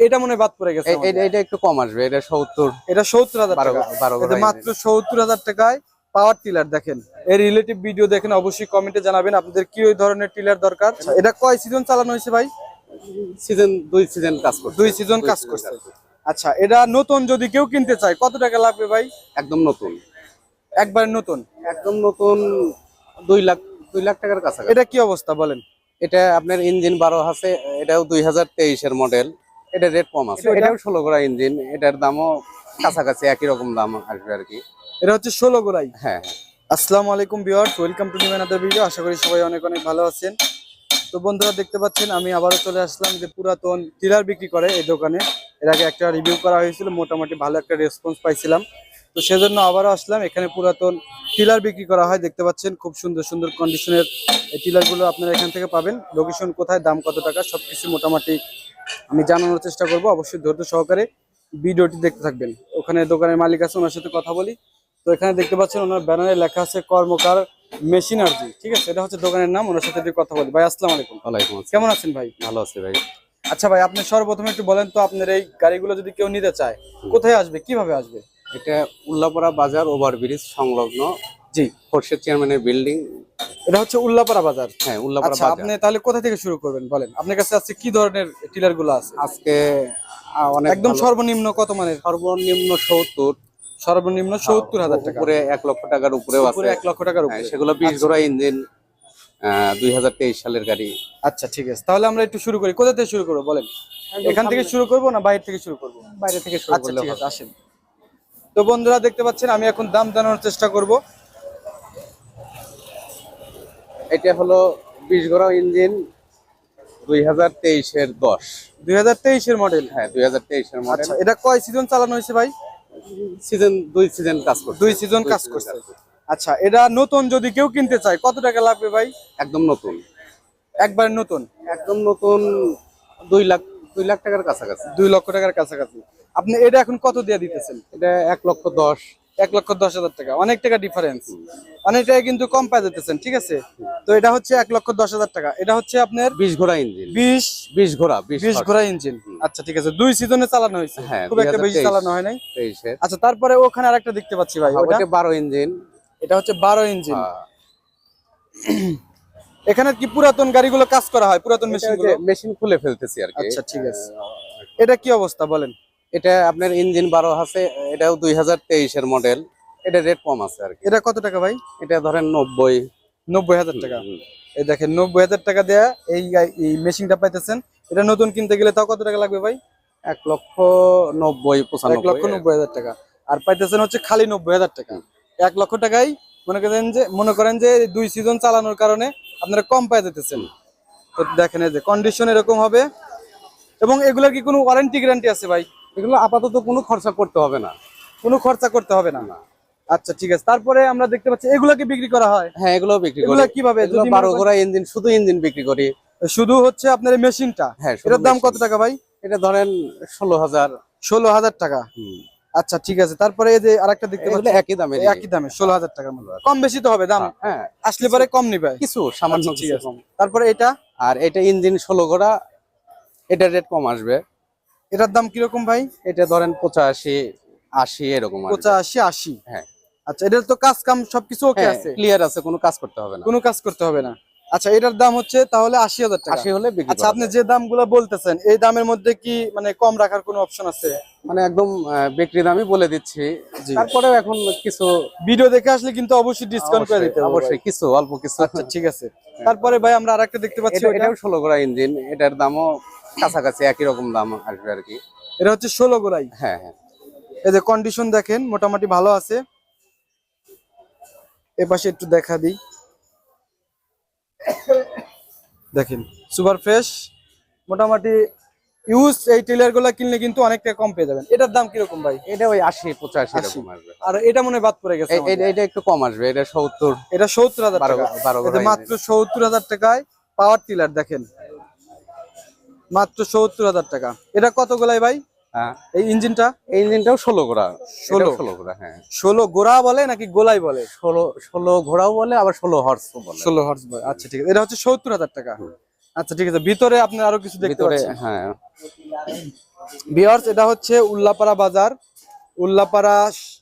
এটা মনে বাদ পড়ে গেছে এটা এটা একটু কম আসবে এটা সত্তর। এটা সত্তর হাজার টাকা মাত্র সত্তর হাজার টাকায় পাওয়ার টিলার দেখেন। এর রিলেটিভ ভিডিও দেখেন অবশ্যই কমেন্টে জানাবেন আপনাদের কি ওই ধরনের টিলার দরকার। এটা কয় সিজন চালানো হয়েছে ভাই? সিজন দুই সিজন কাজ করছে। দুই সিজন কাজ করছে। আচ্ছা এটা নতুন যদি কেউ কিনতে চায় কত টাকা লাগবে ভাই? একদম নতুন। একবার নতুন? একদম নতুন দুই লাখ দুই লাখ টাকার কাছাকাছি। এটা কি অবস্থা বলেন? এটা আপনার ইঞ্জিন বারো আছে এটাও দুই হাজার তেইশের মডেল এটা রেট কম আছে। এটাও ষোলো গোড়া ইঞ্জিন এটার দামও কাছাকাছি একই রকম দাম আসবে আর কি। এটা হচ্ছে ষোলো গোড়াই। হ্যাঁ আসসালামু আলাইকুম viewers welcome to new another video আশা করি সবাই অনেক অনেক ভালো আছেন। তো বন্ধুরা দেখতে পাচ্ছেন আমি আবারও চলে আসলাম যে পুরাতন টিলার বিক্রি করে এই দোকানে। এর আগে একটা রিভিউ করা হয়েছিল মোটামুটি ভালো একটা রেসপন্স পাইছিলাম। তো সেজন্য আবারও আসলাম। এখানে পুরাতন টিলার বিক্রি করা হয় দেখতে পাচ্ছেন খুব সুন্দর সুন্দর কন্ডিশনের এই টিলারগুলো আপনারা এখান থেকে পাবেন। লোকেশন কোথায় দাম কত টাকা সবকিছু মোটামুটি আমি জানানোর চেষ্টা করব। অবশ্যই ধৈর্য সহকারে ভিডিওটি দেখতে থাকবেন। ওখানে দোকানের মালিক আছে ওনার সাথে কথা বলি। তো এখানে দেখতে পাচ্ছেন ওনার ব্যানারে লেখা আছে কর্মকার মেশিনার্জি। ঠিক আছে এটা হচ্ছে দোকানের নাম ওনার সাথে একটু কথা বলি। ভাই আসসালামু আলাইকুম। ওয়ালাইকুম কেমন আছেন ভাই? ভালো আছে ভাই। আচ্ছা ভাই আপনি সর্বপ্রথমে একটু বলেন তো আপনার এই গাড়িগুলো যদি কেউ নিতে চায় কোথায় আসবে কীভাবে আসবে? এটা উল্লাপাড়া বাজার ওভারব্রিজ সংলগ্ন জি। খোরশেদ চেয়ারম্যানের বিল্ডিং। এটা হচ্ছে উল্লাপাড়া বাজার? হ্যাঁ উল্লাপাড়া আচ্ছা বাজার। আপনি তাহলে কোথা থেকে শুরু করবেন বলেন? আপনার কাছে আছে কি ধরনের টিলারগুলো আছে? আজকে অনেক একদম সর্বনিম্ন কত মানের? সর্বনিম্ন সত্তর। সর্বনিম্ন সত্তর হাজার টাকা। উপরে এক লক্ষ টাকার উপরেও উপরে আছে এক লক্ষ টাকার হ্যাঁ, উপরে সেগুলো বিশ ঘোড়া ইঞ্জিন দুই হাজার তেইশ সালের গাড়ি। আচ্ছা ঠিক আছে। তাহলে আমরা একটু শুরু করি। কোথা থেকে শুরু করব বলেন? এখান থেকে শুরু করব না বাইরে থেকে শুরু করব? বাইরে থেকে শুরু আচ্ছা করলে আসেন। তো বন্ধুরা দেখতে পাচ্ছেন আমি এখন দাম জানানোর চেষ্টা করব। এটা হলো বিশ ঘোড়া ইঞ্জিন দুই হাজার তেইশের দশ। দুই হাজার তেইশের মডেল হ্যাঁ দুই হাজার তেইশের মডেল আচ্ছা এটা কয় সিজন চালানো হয়েছে ভাই? সিজন দুই সিজন কাজ করছে। দুই সিজন কাজ করছে। আচ্ছা এটা নতুন যদি কেউ কিনতে চায় কত টাকা লাগবে ভাই? একদম নতুন। একবার নতুন? একদম নতুন দুই লাখ দুই লাখ টাকার কাছাকাছি। দুই লক্ষ টাকার কাছাকাছি। আপনি এটা এখন কত দিয়ে দিতেছেন? এটা এক লক্ষ দশ। এক লক্ষ দশ হাজার টাকা। অনেক টাকা ডিফারেন্স অনেক টাকা কিন্তু কম পাই দিতেছেন ঠিক আছে? তো এটা হচ্ছে এক লক্ষ দশ হাজার টাকা। এটা হচ্ছে আপনার বিশ ঘোড়া ইঞ্জিন বিশ বিশ ঘোড়া বিশ ঘোড়া। ইঞ্জিন আচ্ছা ঠিক আছে। দুই সিজনে চালানো হয়েছে। হ্যাঁ, খুব একটা বেশি চালানো হয় নাই। আচ্ছা তারপরে ওখানে আরেকটা দেখতে পাচ্ছি ভাই ওটা? ওটা বারো ইঞ্জিন এটা হচ্ছে বারো ইঞ্জিন হ্যাঁ। এখানে কি পুরাতন গাড়িগুলো কাজ করা হয়? পুরাতন মেশিন মেশিন খুলে ফেলতেছি আর কি। আচ্ছা ঠিক আছে। এটা কি অবস্থা বলেন? এটা আপনার ইঞ্জিন বারো আছে এটাও দুই হাজার তেইশের মডেল এটা রেট কম আছে আর কি। এটা কত টাকা ভাই? এটা ধরেন নব্বই। নব্বই হাজার টাকা। এই দেখেন নব্বই হাজার টাকা দেয়া এই এই মেশিনটা পাইতেছেন। এটা নতুন কিনতে গেলে তাও কত টাকা লাগবে ভাই? এক লক্ষ নব্বই এক লক্ষ পঁচানব্বই নব্বই হাজার টাকা। আর পাইতেছেন হচ্ছে খালি নব্বই হাজার টাকা। এক লক্ষ টাকাই মনে করেন যে মনে করেন যে দুই সিজন চালানোর কারণে আপনারা কম পাই যেতেছেন তো দেখেন এই যে কন্ডিশন এরকম হবে। এবং এগুলোর কি কোনো ওয়ারেন্টি গ্যারান্টি আছে ভাই? এগুলো আপাতত কোনো খরচা করতে হবে না। কোনো খরচা করতে হবে না। আচ্ছা ঠিক আছে। তারপরে আমরা দেখতে পাচ্ছি এগুলোকে বিক্রি করা হয়? হ্যাঁ এগুলো বিক্রি করি। এগুলা কীভাবে যদি বারো ঘোড়া ইঞ্জিন শুধু ইঞ্জিন বিক্রি করি। শুধু হচ্ছে আপনার এই মেশিনটা হ্যাঁ এটার দাম কত টাকা ভাই? এটা ধরেন ষোলো হাজার। ষোলো হাজার টাকা। আচ্ছা ঠিক আছে। তারপরে এই যে আরেকটা দেখতে পাচ্ছি একই দামের একই দামে ষোলো হাজার টাকার মতো কম বেশি তো হবে দাম। হ্যাঁ আসলে পরে কম নিবে। কিছু সামান্য আচ্ছা, ঠিক আছে। তারপরে এটা? আর এটা ইঞ্জিন ষোলো ঘোড়া এটা রেট কম আসবে। এটার দাম কীরকম ভাই? এটা ধরেন পঁচাশি আশি এরকম। পঁচাশি আশি। হ্যাঁ। আচ্ছা এটার তো কাজ কাম সবকিছু ওকে আছে। ক্লিয়ার আছে কোনো কাজ করতে হবে না। কোনো কাজ করতে হবে না। আচ্ছা এটার দাম হচ্ছে তাহলে আশি হাজার টাকা। আশি হলে আচ্ছা আপনি। যে দামগুলো বলতেছেন এই দামের মধ্যে কি মানে কম রাখার কোনো অপশন আছে? মানে একদম বিক্রি দামই বলে দিচ্ছি। জি। তারপরেও এখন কিছু ভিডিও দেখে আসলে কিন্তু অবশ্যই ডিসকাউন্ট করে দিতে অবশ্যই কিছু অল্প কিছু। আচ্ছা ঠিক আছে। তারপরে ভাই আমরা আরেকটা দেখতে পাচ্ছি এটা- এটাও ষোলো ঘোড়া ইঞ্জিন এটার দামও কাছাকাছি একই রকম দাম আসবে আর কি। এটা হচ্ছে ষোলো গোড়াই। হ্যাঁ হ্যাঁ। এই যে কন্ডিশন দেখেন মোটামুটি ভালো আছে। এ পাশে একটু দেখা দিই। দেখেন সুপার ফ্রেশ মোটামুটি ইউজ এই টেলারগুলা কিনলে কিন্তু অনেকটা কম পেয়ে যাবেন। এটার দাম কীরকম ভাই? এটা ওই আশি পঁচাশি এরকম আসবে। আর এটা মনে হয় বাদ পড়ে গেছে এটা- এটা একটু কম আসবে এটা সত্তর এটা সত্তর হাজার টাকা। মাত্র সত্তর হাজার টাকায় পাওয়ার টিলার দেখেন। মাত্র সত্তর হাজার টাকা। এটা কত গোলাই ভাই? এই ইঞ্জিনটা? এই ইঞ্জিনটাও ষোলো ঘোড়া ষোলো? ষোলো ঘোড়া হ্যাঁ। ষোলো গোড়া বলে নাকি গোলাই বলে? ষোলো ষোলো ঘোড়াও বলে আবার ষোলো হর্স বলে। ষোলো হর্স আচ্ছা ঠিক আছে। এটা হচ্ছে সত্তর হাজার টাকা। আচ্ছা ঠিক আছে। ভিতরে আপনি আরও কিছু দেখতে পাচ্ছেন? হ্যাঁ। ভিওর্স এটা হচ্ছে উল্লাপাড়া বাজার। উল্লাপাড়া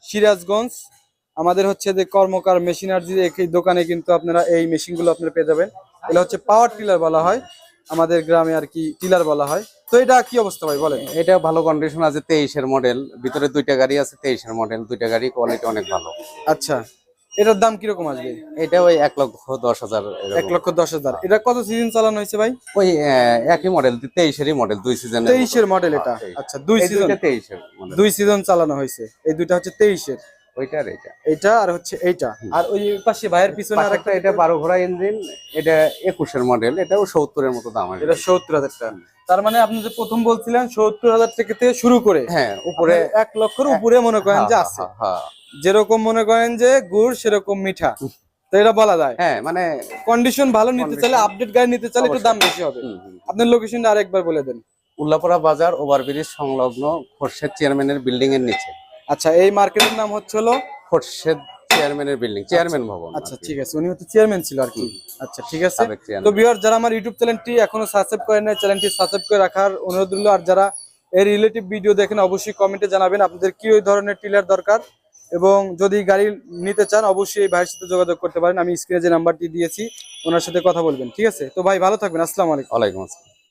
সিরাজগঞ্জ। আমাদের হচ্ছে যে কর্মকার মেশিনারি এই দোকানে কিন্তু আপনারা এই মেশিনগুলো আপনারা পেয়ে যাবেন। এটা হচ্ছে পাওয়ার টিলার বলা হয়। আমাদের গ্রামে আর কি টিলার বলা হয়। তো এটা কি অবস্থা ভাই বলেন। এটা ভালো কন্ডিশন আছে তেইশের মডেল ভিতরে দুইটা গাড়ি আছে তেইশের মডেল দুইটা গাড়ি কোয়ালিটি অনেক ভালো। আচ্ছা এটার দাম কীরকম আসবে? এটা ওই এক লক্ষ দশ হাজার এক লক্ষ দশ হাজার। এটা কত সিজন চালানো হয়েছে ভাই? ওই একই মডেল তেইশেরই মডেল দুই সিজন তেইশের মডেল এটা। আচ্ছা দুই সিজন তেইশের দুই সিজন চালানো হয়েছে। এই দুইটা হচ্ছে তেইশের। ওইটা আর এটা। এইটা আর হচ্ছে এইটা। আর ওই পাশে ভাইয়ের পিছনে আর পাশেরটা এটা বারো ঘোড়া ইঞ্জিন এটা একুশের মডেল এটাও সত্তরের মতো দাম আছে। এটা সত্তর হাজার টাকা। তার মানে আপনি যে প্রথম বলছিলেন সত্তর হাজার থেকে থেকে শুরু করে হ্যাঁ উপরে এক লক্ষের উপরে মনে করেন যে হ্যাঁ, আছে। হ্যাঁ, হ্যাঁ। যেরকম মনে করেন যে গুড় সেরকম মিঠা। তো এটা বলা যায়। হ্যাঁ মানে কন্ডিশন ভালো নিতে চাইলে আপডেট গাড়ি নিতে চাইলে একটু দাম বেশি হবে। আপনার লোকেশনটা আরেকবার বলে দেন। উল্লাপাড়া বাজার ওভারব্রিজ সংলগ্ন খোরশেদ চেয়ারম্যানের বিল্ডিং এর নিচে। আচ্ছা এই মার্কেটের নাম হচ্ছে হলো খোরশেদ চেয়ারম্যানের বিল্ডিং চেয়ারম্যান ভবন আচ্ছা ঠিক আছে। উনি হচ্ছে চেয়ারম্যান ছিল আর কি। আচ্ছা ঠিক আছে। তো বিহার যারা আমার ইউটিউব চ্যানেলটি এখনও সাবস্ক্রাইব করেন নাই চ্যানেলটি সাবস্ক্রাইব করে রাখার অনুরোধ রইল। আর যারা এই রিলেটিভ ভিডিও দেখেন অবশ্যই কমেন্টে জানাবেন আপনাদের কি ওই ধরনের টিলার দরকার। এবং যদি গাড়ি নিতে চান অবশ্যই এই ভাইয়ের সাথে যোগাযোগ করতে পারেন। আমি স্ক্রিনে যে নাম্বারটি দিয়েছি ওনার সাথে কথা বলবেন ঠিক আছে? তো ভাই ভালো থাকবেন। আসসালামু আলাইকুম। ওয়ালাইকুম আসসালাম।